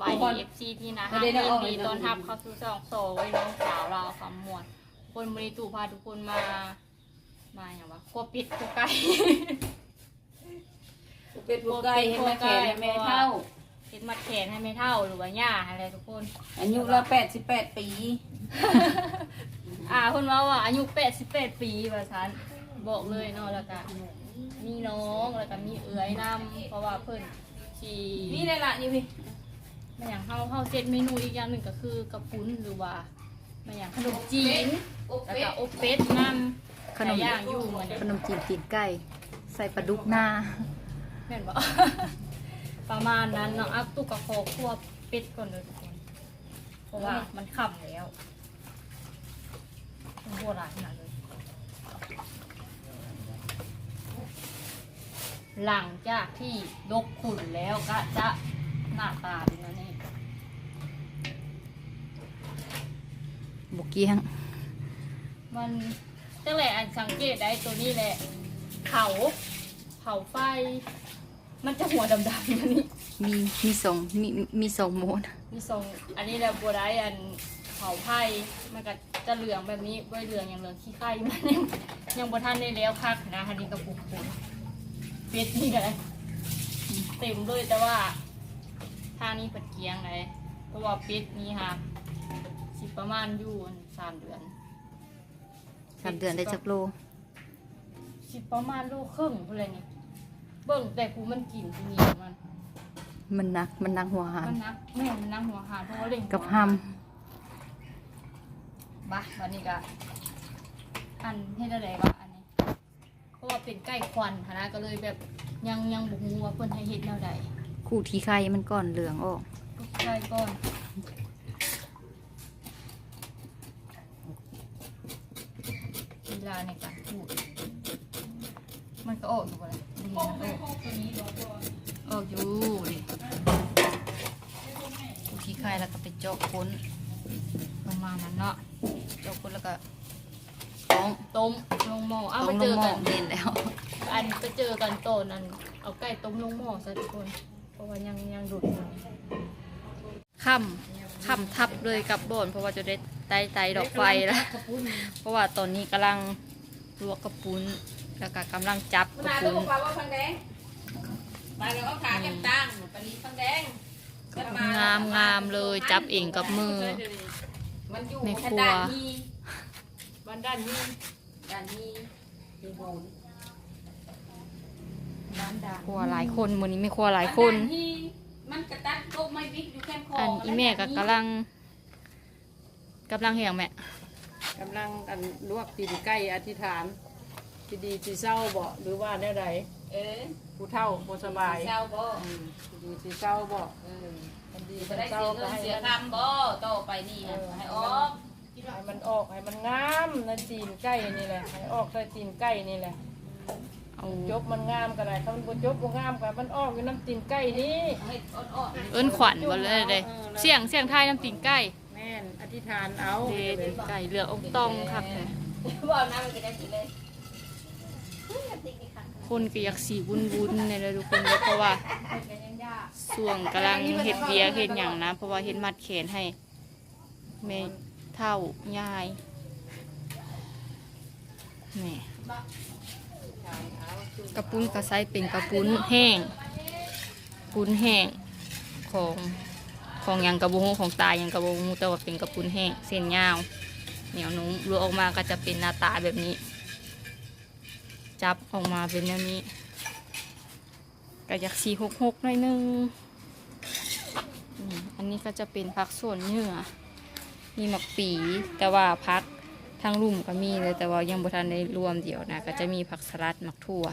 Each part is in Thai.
บายดีทุกคนสบายดีเอฟซีที่นะฮะยินดีต้อนรับเข้าสู่ช่องโซไว้น้องสาวเราคำมวลคนบริตูพาทุกคนมา มาอย่างวะครัวปิดครัวไก่เป็ดบุกไก่ให้แม่แขกให้แม่เท่าเห็ดมัดแขนให้ไม่เท่าหรือว่าหญ้าอะไรทุกคน อายุละแปดสิบแปดปี อ่าคนว่าว่าอายุแปดสิบแปดปีว่าฉันบอกเลยเนาะแล้วก็มีน้องแล้วก็มีเอื้อยนำเพราะว่าเพิ่นที่นี่เลยล่ะนี่พี่ มาอย่างเข้าเข้าเซตเมนูอีกอย่างหนึ่งก็คือกระปุ้นหรือว่ามาอย่างขนมจีนอบแล้วเป็ก็ดอบเป็ดนำขนมไก่ย่างอยู่เหมือนขนมจีนตีนไก่ใส่ปลาดุกหน้าแม่นบอกประมาณนั้นเนาะอัพตุกกระโคคั่วเป็ดก่อนเลยทุกคนเพราะว่ามันค่ำแล้วมันโบราณขนาดเลยหลังจากที่ดกขุ่นแล้วก็จะหน้าตาเป็นแบบนี้ บุก เกี้ยง มันตั้งแต่อันสังเกตได้ตัวนี้แหละ เผา เผาไฟ มันจะหัวดำๆอันนี้ มีมีสองมีมีสองโหมดมีทรงอันนี้แหละบัวได้อันเผาไผ่มันก็จะเหลืองแบบนี้ใบเหลืองอย่างเหลืองขี้ไข่มันยังยังบัทันได้แล้วคักนะอันนี้กระปุกปุนเป็ดนี่ก็เลยเต็มเลยแต่ว่าทางนี้เปิดเกียงเลยเพราะว่าเป็ดนี่ค่ะสิประมาณอยู่อัน สามเดือนสามเดือนได้จักโลสิประมาณโลครึ่งอะไรนี่เบิ่งแต่กูมันกินที่นี่มันมันหนักมันหนักหัวหารมันนักแม่มันนักหัวหาเพราะว่าเล่นกับห้ามบ้าวันนี้ก็อันให้ได้ไรวะอันนี้เพราะว่าเป็นใกล้ควันหั้นนะก็เลยแบบยังยังบุกงูว่าเพิ่นให้เฮ็ดแนวใดคู่ที่ไข่มันก่อนเหลืองออกก็ใกล้ก่อน เวลาในการพูด มันก็ออกอยู่เลยดีนะเออออกอยู่ดิคู่ที่ไข่แล้วก็ไปเจาะค้นประมาณนั้นเนาะเจาะค้นแล้วก็ต้องต้มลงหม้อเอาต้ไปลเจงอหม้อกันเด่นแล้ว อันไปเจอกันโตนนั้นเอาไก่ต้มลงหม้อซะทุกคน เพราะว่ายังยังดุดอยู่ค่ำค่ำทับเลยกับโบนเพราะว่าจะได้ ไต่ไต่ดอกไฟแล้วเพราะว่าตอนนี้กำลังลวกกระปุ้น แล้วก็กำลังจับคุณกระนายลูปุ้กนปลาว่าฟังแดงปลาเราเอาขาแก้มตั้งปลานี้ฟังแดงงามงามเลยจับเองกับมือมันอยู่ในครัวด้านนี้บ้านด้านนี้ด้านนี้มีโบนบ้านด้านครัวหลายคนมือนี้ไม่ครัวหลายคนด้ที่มันกระตัดโต๊ะไม่บิ๊กอยู่แคมคออัอันอีแม่ก็กำลัง กำลังเหี่ยงแม่กำลังกันลวกตีนไก่อธิษฐานที่ดีที่เศร้าบ่หรือว่าแนวใดเออผู้เฒ่าบ่สบายเศร้าบ่อืมที่ดีที่เศร้าบ่เออมันดีจะมันได้เศร้าเสียก็เงินให้เสียมันคำบ่ต่อไปนี่ฮะให้ออกให้มันออกให้มันงามในตีนไก่นี่แหละให้ออกใส่ตีนไก่นี่แหละเอาจบมันงามก็ได้ถ้ามันบ่จบบ่งามก็มันออกอยู่น้ำตีนไก่นี่ให้อ่อนๆเอิ้นขวัญบ่เลยเลยเสียงเสียงไทายน้ำติ่งไก่แม่ นอธิษฐานเอาเด็ดไก่เหลืององตองครับบ่เอาน้ำมันก็ได้กินเลยคนก็อยากสีวุ้นวุ้นๆเนี่ยเลยทุกคนเลยเพราะว่าส่วงกำลังเฮ็ดเบียร์เฮ็ดอย่างนะเพราะว่าเฮ็ดมัดแขนให้แม่เท่ายายแม่กระปุ้นกระไซเป็นกระปุ้นแห้งปุ้นแห้งของ ของยังกระบุงของตายยังกระบุงแต่ว่าเป็นกระปุนแห้งเส้นยาวเหนียวนุ่มรวออกมาก็จะเป็นหน้าตาแบบนี้ จับออกมาเป็นแบบนี้ก็อยากสีหกหกหน่อยนึงอันนี้ก็จะเป็นพักส่วนเนื้อมีหมักปี แต่ว่าพักทางรุ่มก็มีเลยแต่ว่ายังบ่ทันได้รวมเดียวนะ ก็จะมีผักสลัดหมักถั่ว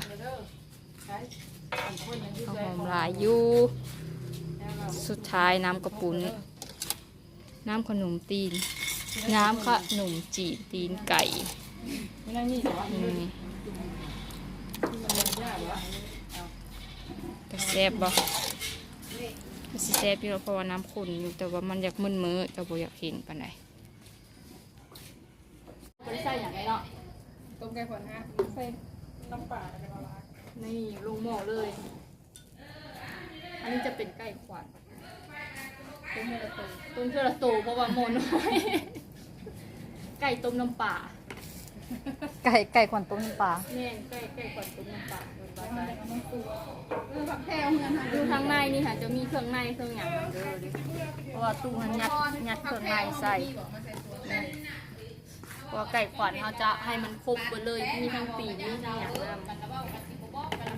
ข้าวหอมหลายอยู่ สุดท้ายน้ำกระปุ้น น้ำขนมตีน น้ำขนมจีตีนไก่ไม่ได้นี่จ้ะอืมแต่แซ่บบ่มันสิแซ่บอยู่แล้วเพราะว่าน้ำขุ่นอยู่แต่ว่ามันอยากมึนมือแต่บ่อยากเห็นปานใดบริษัทอย่างไรเนาะต้มไก่ผลฮะใส่น้ำปลาแล้วก็ละลานี่ลงหม้อเลย อัอันนี้จะเป็นไก่ขวัญต้มเทอระโตต้มเทอระโตเพราะว่าโมน้อย ไก่ต้มน้ำปลาไก่ไก่ขวัญต้มน้ำปลาแม่นไก่ไก่ขวัญต้มน้ำปลาเปิดบ้านได้เออผักแพรวเงินหาดูทางในนี่ค่ะ จะมีเครื่องในเครื่องอย่างมันเด้อดิเพราะว่าตู้มันยัดยัดเครื่องในใส่เพราะว่าไก่ขวัญเขาจะให้มันครบไปเลยมีทั้งปีกมีทั้งอย่างนั้น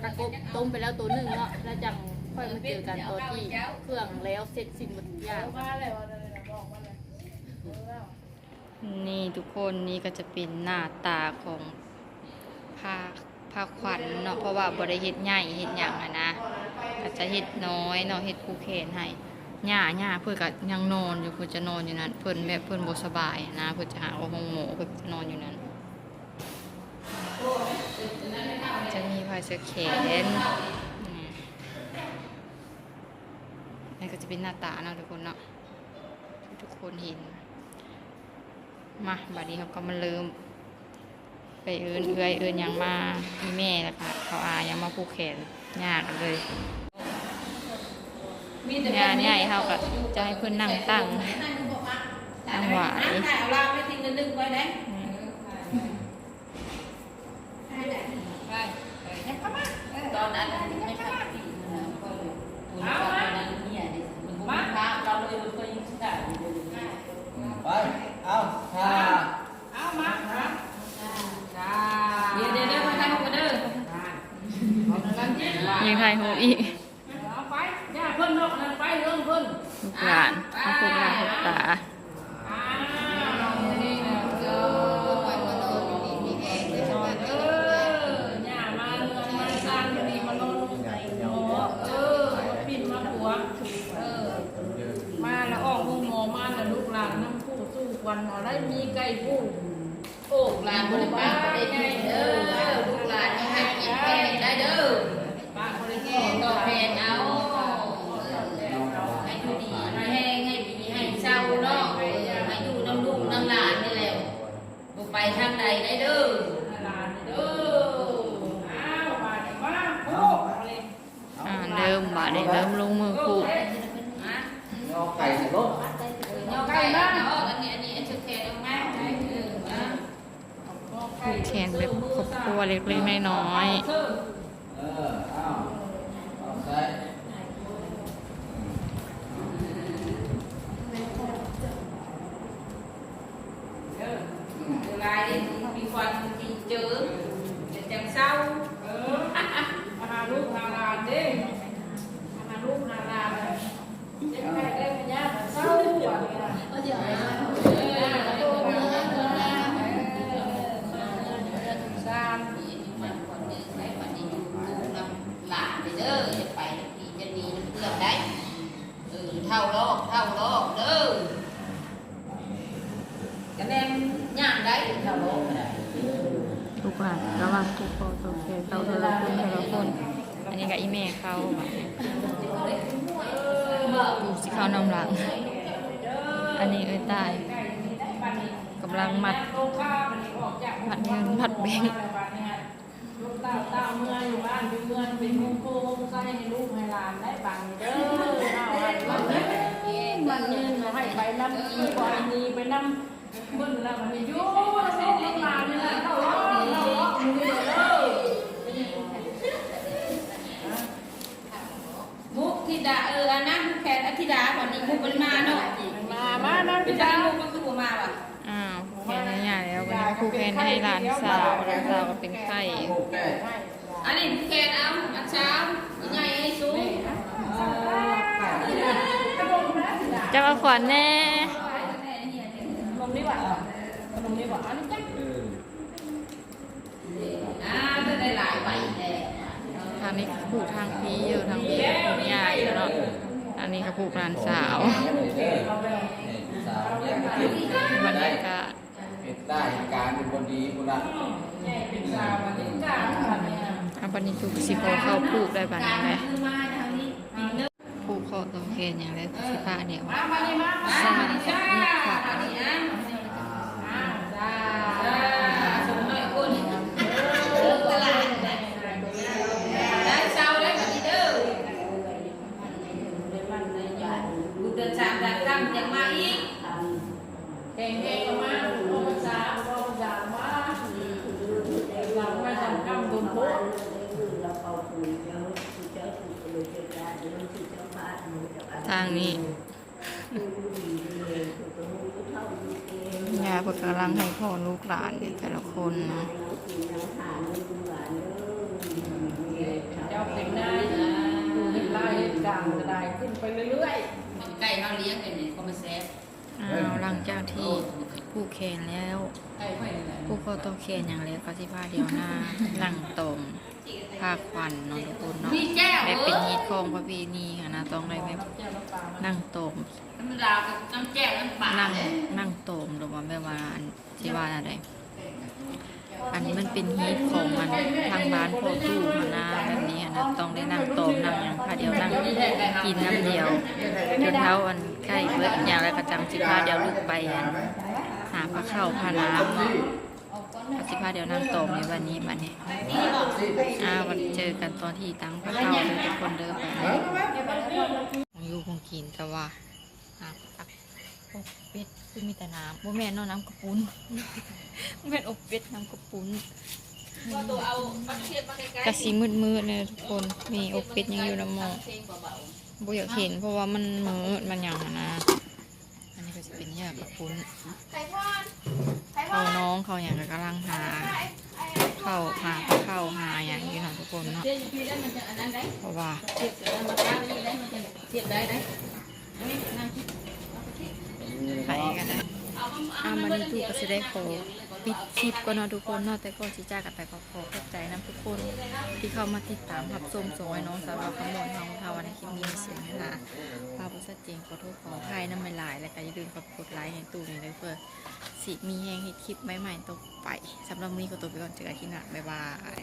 ตะกบต้มไปแล้วตัวหนึ่งเนาะแล้วจัง ค่อยมาเจอกันตัวที่เครื่องแล้วเสร็จสิ้นหมดทุกอย่างนี่ทุกคนนี่ก็จะเป็นหน้าตาของผ้าผ้าขวัญเนาะเพราะว่าบริเฮ็ดใหญ่เฮ็ดหยังอะนะก็จจะเฮ็ดน้อยเนาะเฮ็ดผู้แขนให้หญ้าหญ้าเพิ่นก็ยังนอนอยู่เพิ่นจะนอนอยู่นั้นเพิ่อนแบบเพิ่อนบ่สบายนะเพิ่นจะหาว่าห้องหมอเพิ่นจะนอนอยู่นั้นจะมีผ้าเสื้อแขนนี่นี่ก็ จะเป็นหน้าตาเนาะทุกคนเนาะที่ทุกคนเห็น มาบัดนี้เขาก็มาเริ่ม ไปเอินเอื้อยเอินหยังมามีแม่แล้วค่ะเขาอายังมาผูกแขนยากนเลยมีแต่งานใหญ่เขาก็จะให้เพื่อนนั่งตั้งตั้งไหวถ่ายเอาลาไม่ทิ้งเงินดึงไว้นะไปตอนนั้นไม่ใช่ปีนะก็เลยคุณตอนนั้นเนี่ยมันมาเราเลยมันก็ยิ่งได้ ไป เอาถ้า เอามาเดี๋ยวเดี๋ยวเดี๋ยวมาทำกันเด้อ ยังไทยโฮอีก เอาไปย่าเพิ่นนกนั่นไปเรื่องเพิ่น ลูก หลานเขาพูดหน้าพูดตาอ้าวนี่นะเออย่ามาเงินมาสร้างดีมาโน่นหมอเออมาปิ่นมาหัวเออมาแล้วออกหูหมอมาแล้วลูกหลานน้ำผู้สู้ควันหอได้มีไก่ผู้โอกหลานบริป้าได้ไงเด้อลูกหลานยังให้กินแพงได้เด้อป้าบริแก่ก็แพงเอาให้อยู่ดีให้แห้งให้ดีให้เศร้าเนาะให้อยู่น้ำลูกน้ำหลานนี่แหละบ่ไปทางใดได้เด้อหลานเด้ออ้าวมาเดี๋ยวมาโอ้เลย อ่าเริ่มบาดนี้เริ่มลงมือผูก เอาไก่ใส่รถเอาไก่บ้างเอาอันนี้อันนี้อันชุดแขนเอาง่ายถูกแขนแบบครอบครัวเล็กๆน้อยเออเอาเอาใส่ เออเวลาที่มีควันมีเจอจะจังเศร้าเออมาหาลูกหาหลานเด้มาหาลูกหาหลานเจ็บไข้ได้พยาเศร้าอะเนี่ยเออสาม หลานไปเด้อจะไปปีจะหนีเพื่อนได้เออเท่าโลกเท่าโลกเด้อคะแนนย่างได้เท่าโลกก็ได้ ๆลูกหลานระวังผูกคอตัวแขนเขาเธอละคนเธอละคนอันนี้กับอีแม่เขาดูสิเขานำหลัง อันนี้เอ้ยตายกำลังมัด มัดเงินมัดแบงค์ตาตาเมื่ออยู่บ้านยู่เมื่อเป็นมุ้งโค้งใส่ให้ลูกให้หลานได้บังเด้อเอาให้มันมันยืนให้ไปน้ำอีกว่านี้ไปน้ำมึนแล้วมันอยู่แล้วลูกหลานนี่แหละ ธิดาเอออันนั้นแขนอธิดาก่อนนี้มุกมันมาเนาะมามานะธิดามุกมันคือบ่มาว่ะอ้าวแค่นี้ใหญ่แล้ววันนี้ครูแคนให้หลานสาวหลานสาวก็เป็นไข้โอเคอันนี้แขนเอาอันเช้ายังไงให้สูงจะมาขวัญแน่ลมนี่ว่ะลมนี่ว่ะอันนี้จ้ะเอออ่าจะได้หลายใบแน่ทางนี้ผูกทางพีเยอะทางพีผูกใหญ่เนาะ อันนี้ก็ผูกรานสาวเดี๋ยวเด้อสาวเลี้ยงกินบรรยากาศเป็นได้การเป็นคนดีคนนั้นเป็นจ้ะอันนี้อันบันนี้ทุกสิพอเข้าผูกได้บัดนี้ไหมผูกคอตัวแขนอย่างไรสิผ้าเดียวมามานี่มามาสวัสดีจ้าอันนี้นะ ทางนี้ยายเพิ่นกำลังให้พ่อลูกหลานเนี่ยแต่ละคนเจ้าเป็นนายดูเห็นลายเห็นกลางก็ได้ขึ้นไปเรื่อยไก่เขาเลี้ยงกันเนี่ยเขามาแซ่บอ้าวหลังจากที่ ผู้แขนแล้วไก่ไผ่นี่แหละผู้ก็ต้องแขนอย่างเล็กก็สิพาเดียวหน้านั่งตรงผ้าควันเนาะทุกคนเนาะมีแจ้วได้เอเป็นอฮีตของประเพณีค่ะนะต้องได้แบบนั่งตรงธรรมดากับน้ำแจ้วน้ำปลานั่งเนี่ยนั่งตรงหรือว่าไม่ว่าอันที่ว่าอะไรอันนี้มันเป็นฮีตของมันทางบ้านพ่อตู้มานาแบบนี้อะนะต้องได้นั่งตรงนั่งอย่างพาเดียวนั่งกินน้ำเดียวจนเท้าอันใกล้เบิดอย่างแล้วก็จังสิพาเดียวลุกไปอันหาพระเข้าพาน้ำเนาะก็สิพาเดี๋ยวนั่งตรงในวันนี้บัดนี้อ่าวันเจอกันตอนที่ตั้งพระเข้าเลยทุกคนเดินไปองอยู่คงกินแต่ว่าหาตักอกเป็ดคือมีแต่น้ำบ่แม่นเนาะน้ำกระปุ้นแม่นอกเป็ดน้ำกระปุ้นตัวเอาปักเทียบมาใกล้ๆกะสีมืดๆเลยทุกคนมีอกเป็ดยังอยู่น้ำหมอบ่อยากเห็นเพราะว่ามันมืดมันหยังนะ อันนี้ก็จะเป็นยากระปุ้นเขาน้องเขาอย่างก็กำลังหาเข้าหาเข้าหาอย่างอยู่เนาะทุกคนเนาะๆเทียบพี่ได้มันจะอันนั้นได้เพราะว่าเทียบกับมันตั้งนี่ได้มันจะเทียบได้ได้นี่นั่งคิดไผกันได้อ่ามันนี้ตู้ก็จะได้ขอ ปิดคลิปก็เนาะทุกคนเนาะแต่ก็สิจ้ากันไปขอขอขอบใจนะทุกคนที่เข้ามาติดตามรับชมส่งให้น้องสาวเราขมวดน้องภาวันในคลิปนี้เสียงนะคะภาพชัดเจนขอโทษขออภัยน้ำไม่หลายแล้วก็อย่าลืมกดไลค์ให้ตู้นี้เลยเพื่อสิมีแหงให้คลิปใหม่ๆต่อไปสำหรับวันนี้ก็ตัวไปก่อนเจอกันที่หน้าบ๊ายบาย